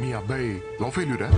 మీ అబ్బాయి లవ్ ఫెయిల్యూరా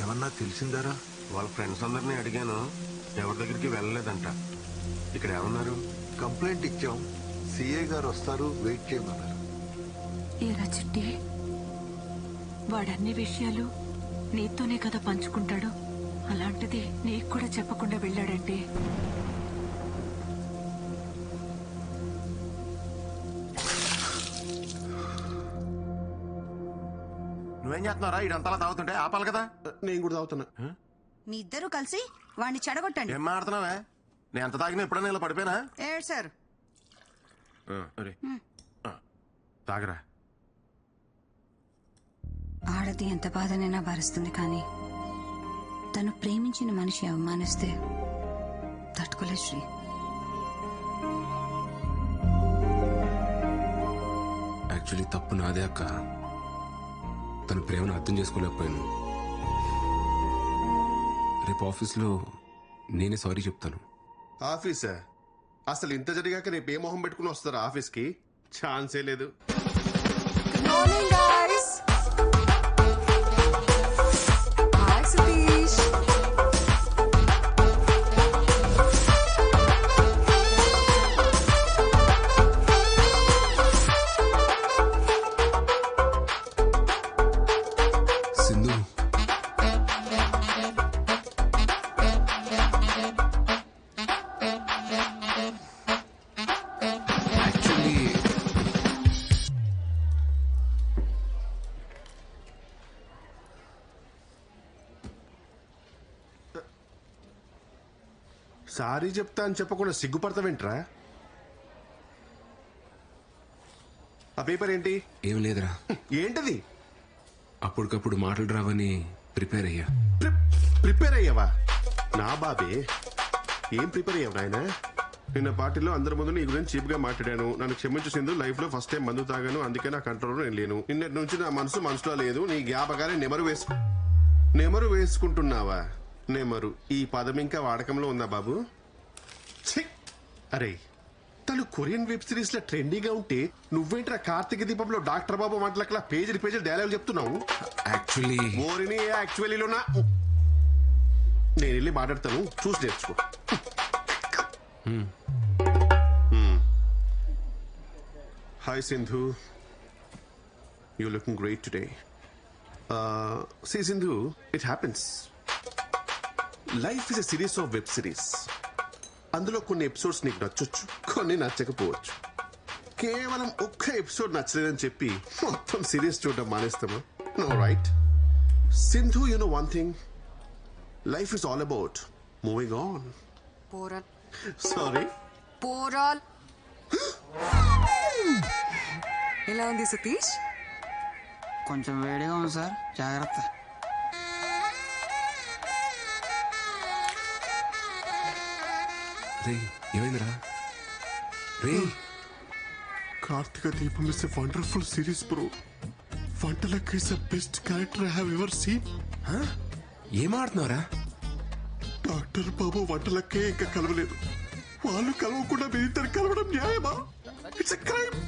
ఏమన్నా తెలిసిందారా? వాళ్ళ ఫ్రెండ్స్ అందరినీ అడిగాను. ఎవరి దగ్గరికి వెళ్ళలేదంట. ఇక్కడ ఏమన్నారు? కంప్లైంట్ ఇచ్చాం. సిఏ గారు వస్తారు వెయిట్ చేయమన్నారు. ఏరా చిట్టి? వాడన్ని విషయాలు నీతోనే కదా పంచుకుంటాడు. అలాంటిది నీకు కూడా చెప్పకుండా వెళ్ళాడంటే. నువ్వేం చేస్తున్నారా ఇదంతలా తాగుతుంటే ఆపాలి కదా. నేను కూడా తాగుతున్నా. మీ ఇద్దరు కలిసి వాణ్ణి చెడగొట్టండి. ఏం మాడుతున్నావే నేను ఎంత తాగినా ఎప్పుడైనా ఇలా పడిపోయినా? ఏడు సార్. అరే. తాగరా. ఆడది ఎంత బాధనైనా భరిస్తుంది కానీ తను ప్రేమించిన మనిషి అవమానిస్తే తట్టుకోలేదు శ్రీ. యాక్చువల్లీ తప్పు నాదే అక్క. తన ప్రేమను అర్థం చేసుకోలేకపోయాను. రేపు ఆఫీస్లో నేనే సారీ చెప్తాను. ఆఫీసా? అసలు ఇంత జరిగాక రేపు ఏ మొహం పెట్టుకుని వస్తారా ఆఫీస్కి? ఛాన్సే లేదు. Guys. సారీ చెప్తా అని చెప్పకుండా సిగ్గుపడతావేంట్రా? ఆ పేపర్ ఏంటి? ఏం లేదురా. ఏంటది? అప్పటికప్పుడు మాటలు రావని ప్రిపేర్ అయ్యా. ప్రి- ప్రిపేర్ అయ్యావా? నా బాబే. ఏం ప్రిపేర్ అయ్యావు నాయన? నిన్న పార్టీలో అందరి ముందు నీ గురించి చీప్గా మాట్లాడాను. నన్ను క్షమించేసిందు లైఫ్లో ఫస్ట్ టైం మందు తాగాను. అందుకే నా కంట్రోల్ నేను లేను. నిన్నటి నుంచి నా మనసు మనసులో లేదు. నీ జ్ఞాపకాన్ని నెమరు వేసు నెమరు వేసుకుంటున్నావా? నెమరు. ఈ పదం ఇంకా వాడకంలో ఉందా బాబు! అరే తను కొరియన్ వెబ్ సిరీస్లో ట్రెండీగా ఉంటే నువ్వేంట్రా కార్తీక దీపంలో డాక్టర్ బాబు మాటలకలా పేజీలు పేజీలు డైలాగ్ చెప్తున్నావు? యాక్చువల్లీ ఓరిని యాక్చువల్లీలోనా? నేను వెళ్ళి మాట్లాడతాను. చూసి నేర్చుకో. Hi Sindhu you looking great today see Sindhu it happens life is a series of web series. అందులో కొన్ని ఎపిసోడ్స్ నీకు నచ్చొచ్చు కొన్ని నచ్చకపోవచ్చు. కేవలం ఒక్క ఎపిసోడ్ నచ్చలేదని చెప్పి మొత్తం సిరీస్ చూడడం మానేస్తామా? No right Sindhu you know one thing life is all about moving on పోరాల్. Sorry పోరాల్. ఎలా ఉంది సతీష్? కొంచెం వేడిగా ఉంది సార్. జాగ్రత్త. రే ఏమైందిరా? రే. Karthika Deepam is a wonderful series bro. వంటలక్ is the best character I have ever seen ఏం ఆడుతున్నావురా? డాక్టర్ బాబు వంటలక్కే ఇంకా కలవలేదు. వాళ్ళు కలవకుండా మీ ఇద్దరు కలవడం న్యాయమా? ఇట్స్ ఎ క్రైమ్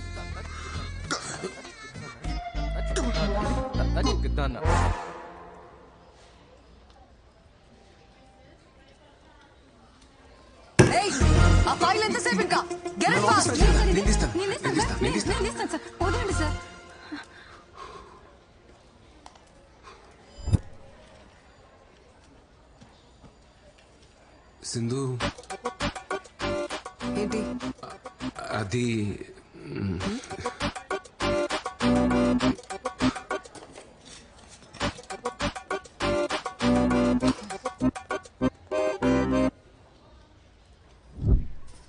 ఏయ్ ఫైల్ ఎంతసేపు ఇంకా. గెట్ ఫాస్ట్ వదలండి సార్. సింధు. ఏంటి? అది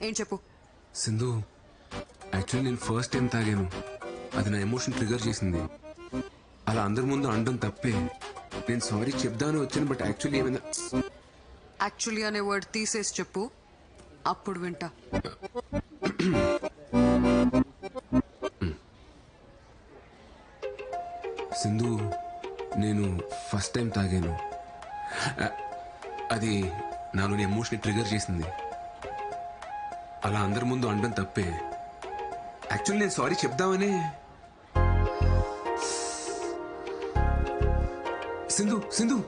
ఏం చెప్పు? సింధు యాక్చువల్లీ నేను ఫస్ట్ టైం తాగాను. అది నా ఎమోషన్ ట్రిగర్ చేసింది. అలా అందరి ముందు అనడం తప్పే. నేను సారీ చెప్దామని వచ్చాను బట్ యాక్చువల్లీ ఏమైందా? యాక్చువల్లీ అనే వర్డ్ తీసేసి చెప్పు. అప్పుడు వింటా. సింధు నేను ఫస్ట్ టైం తాగాను. అది నాలోని ఎమోషన్ ట్రిగర్ చేసింది. అలా అందరి ముందు అనడం తప్పే. యాక్చువల్లీ నేను సారీ చెప్దామని. సింధు సింధు.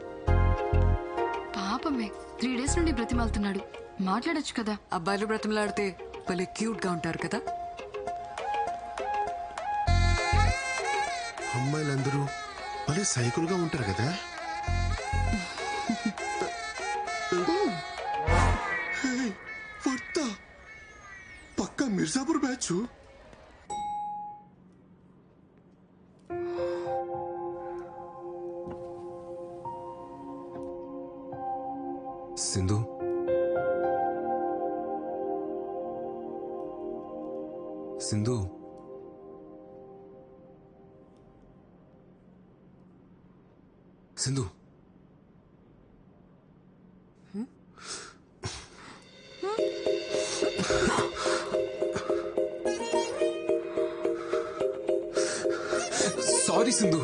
పాపమే త్రీ డేస్ నుండి బ్రతిమాలుతున్నాడు. మాట్లాడొచ్చు కదా. అబ్బాయిలు బ్రతిమలాడితే భలే క్యూట్గా ఉంటారు కదా. అమ్మాయిలందరూ భలే సైకిల్గా ఉంటారు కదా. పక్కా మిర్జాపూర్ బ్యాచ్ సింధు సింధు సింధు సారీ సింధు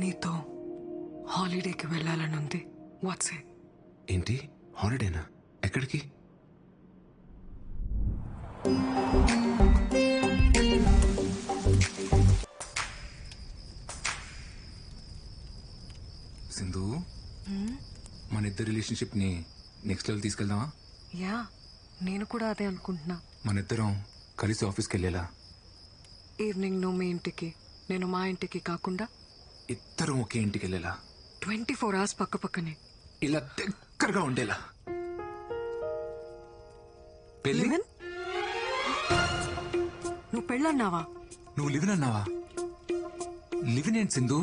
నీతో హాలిడేకి వెళ్ళాలని ఉంది. వాట్సే ఏంటి? హాలిడేనా? ఎక్కడికి? సింధు మన ఇద్దరు రిలేషన్షిప్ని నెక్స్ట్ లెవెల్ తీసుకెళ్దామా? యా నేను కూడా అదే అనుకుంటున్నా. మన ఇద్దరం కలిసి ఆఫీస్కి వెళ్ళేలా? ఈవినింగ్ నువ్వు మీ ఇంటికి నేను మా ఇంటికి కాకుండా ఇద్దరం ఒకే ఇంటికి వెళ్ళేలా? ట్వంటీ ఫోర్ అవర్స్ పక్క పక్కనే. ఇలా దగ్గరగా ఉండేలా? పెళ్ళి? లివిన్? నువ్వు పెళ్ళన్నావా? నువ్వు లివిన్ అన్నావా? లివిన్ ఏంటి సింధు?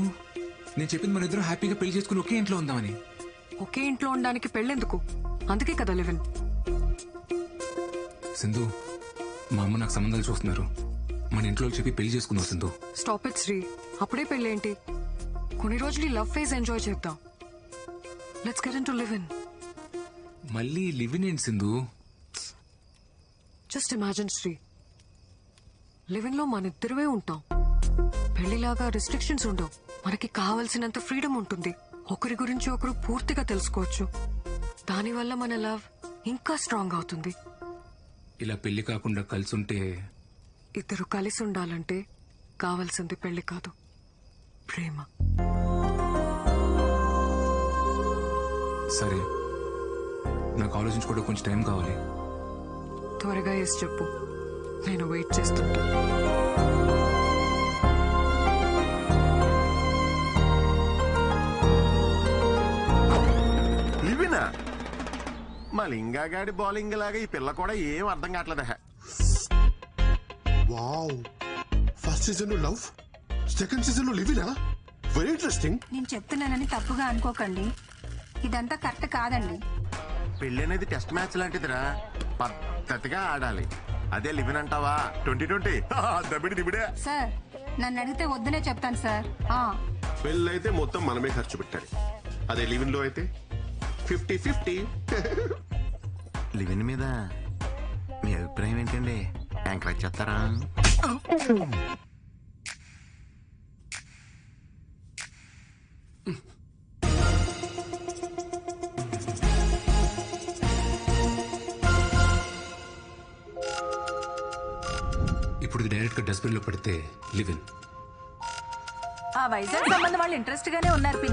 నేను చెప్పింది మన ఇద్దరం హ్యాపీగా పెళ్ళి చేసుకుని ఒకే ఇంట్లో ఉందామని. ఒకే ఇంట్లో ఉండడానికి పెళ్ళెందుకు? అందుకే కదా లివిన్. సింధు మా అమ్మ నాకు సంబంధాలు చూస్తున్నారు. మన ఇంట్లో చెప్పి పెళ్ళి చేసుకుందాం సింధు. Stop it Shri. అప్పుడే పెళ్ళేంటి? కొన్ని రోజులు ఈ లవ్ ఫేజ్ ఎంజాయ్ చేద్దాం. Let's get in to live in మళ్ళీ లివిన్ ఏంటి సింధు? జస్ట్ ఇమాజిన్ శ్రీ లివింగ్లో మన ఇద్దరమే ఉంటాం. పెళ్ళిలాగా రిస్ట్రిక్షన్స్ ఉండవు. మనకి కావలసినంత ఫ్రీడమ్ ఉంటుంది. ఒకరి గురించి ఒకరు పూర్తిగా తెలుసుకోవచ్చు. దానివల్ల మన లవ్ ఇంకా స్ట్రాంగ్ అవుతుంది. ఇలా పెళ్ళి కాకుండా కలిసి ఉంటే ఇద్దరు కలిసి ఉండాలంటే కావాల్సింది పెళ్ళి కాదు. ప్రేమ. సరే. నాకు ఆలోచించుకోవడం కొంచెం టైం కావాలి. త్వరగా వేసి చెప్పు. నేను వెయిట్ చేస్తుంటా. లివినా మా లింగాగాడి బౌలింగ్ లాగా ఈ పిల్ల కూడా ఏం అర్థం కావట్లేదు. వావ్ ఫస్ట్ సీజన్లో లవ్ సెకండ్ సీజన్లో లివినా వెరీ ఇంట్రెస్టింగ్ నేను చెప్తున్నానని తప్పుగా అనుకోకండి. ఇదంతా కరెక్ట్ కాదండి. పెళ్ళి అనేది టెస్ట్ మ్యాచ్ లాంటిదిరా. పద్ధతిగా ఆడాలి. అదే లివిన్ అంటావా? Twenty twenty. దబిడి దిబిడే సార్ నన్ను అడిగితే వద్దనే చెప్తాను సార్. ఆ. పెళ్ళి అయితే మొత్తం మనమే ఖర్చు పెట్టాలి. అదే లివిన్లో అయితే ఫిఫ్టీ ఫిఫ్టీ. లివిన్ మీద మీ అభిప్రాయం ఏంటండి? ఎంకరేజ్ చేస్తారా ఇప్పుడు డైరెక్ట్గా డస్ట్బిన్లో పడితే లివిన్ ఆ వైజాగ్ సంబంధం వాళ్ళు ఇంట్రెస్ట్ గానే ఉన్నారు